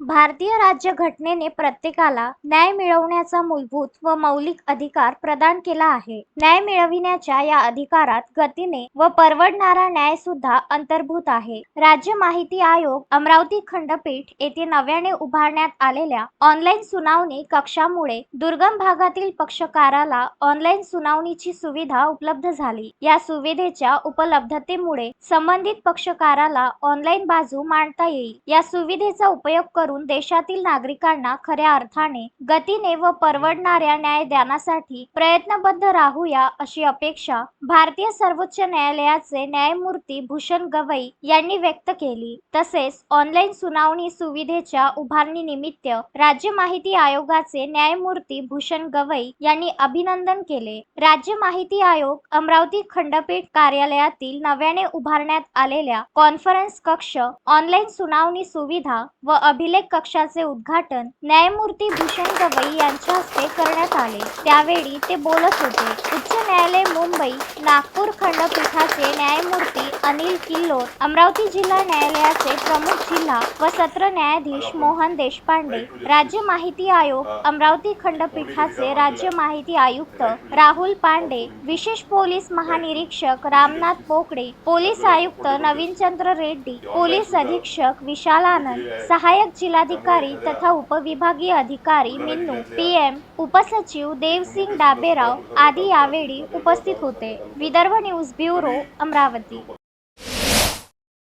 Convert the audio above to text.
भारतीय राज्यघटनेने प्रत्येकाला न्याय मिळवण्याचा मूलभूत व मौलिक अधिकार प्रदान केला आहे. न्याय मिळविण्याच्या या अधिकारात गतीने व परवडणारा न्याय सुद्धा अंतर्भूत आहे. राज्य माहिती आयोग अमरावती खंडपीठ येथे नव्याने उभारण्यात आलेल्या ऑनलाईन सुनावणी कक्षामुळे दुर्गम भागातील पक्षकाराला ऑनलाईन सुनावणीची सुविधा उपलब्ध झाली. या सुविधेच्या उपलब्धतेमुळे संबंधित पक्षकाराला ऑनलाईन बाजू मांडता येईल. या सुविधेचा उपयोग करून देशातील नागरिकांना खऱ्या अर्थाने गतीने व परवडणाऱ्या न्यायदानासाठी प्रयत्नबद्ध राहूया अशी अपेक्षा भारतीय सर्वोच्च न्यायालयाचे न्यायमूर्ती भूषण गवई यांनी व्यक्त केली. तसेच ऑनलाईन सुनावणी सुविधेच्या उभारणीनिमित्त राज्य माहिती आयोगाचे न्यायमूर्ती भूषण गवई यांनी अभिनंदन केले. राज्य माहिती आयोग अमरावती खंडपीठ कार्यालयातील नव्याने उभारण्यात आलेल्या कॉन्फरन्स कक्ष ऑनलाईन सुनावणी सुविधा व अभिलेख कक्षाचे उद्घाटन न्यायमूर्ती भूषण गवई यांच्या हस्ते करण्यात त्यावेळी ते बोलत होते उच्च न्यायालय मुंबई नागपूर खंडपीठाचे न्यायमूर्ती अनिल किल्लोर अमरावती जिल्हा न्यायालयाचे प्रमुख जिल्हा व सत्र न्यायाधीश मोहन देशपांडे राज्य माहिती आयोग अमरावती खंडपीठाचे राज्य माहिती आयुक्त राहुल पांडे विशेष पोलीस महानिरीक्षक रामनाथ पोकळे पोलीस आयुक्त नवीनचंद्र रेड्डी पोलीस अधीक्षक विशाल आनंद सहाय्यक जिल्हाधिकारी तथा उपविभागीय अधिकारी मिन्नू पीएम उपसचिव देवसिंग डाबेराव आदी यावेळी उपस्थित होते. Vidarbha news bureau Amravati.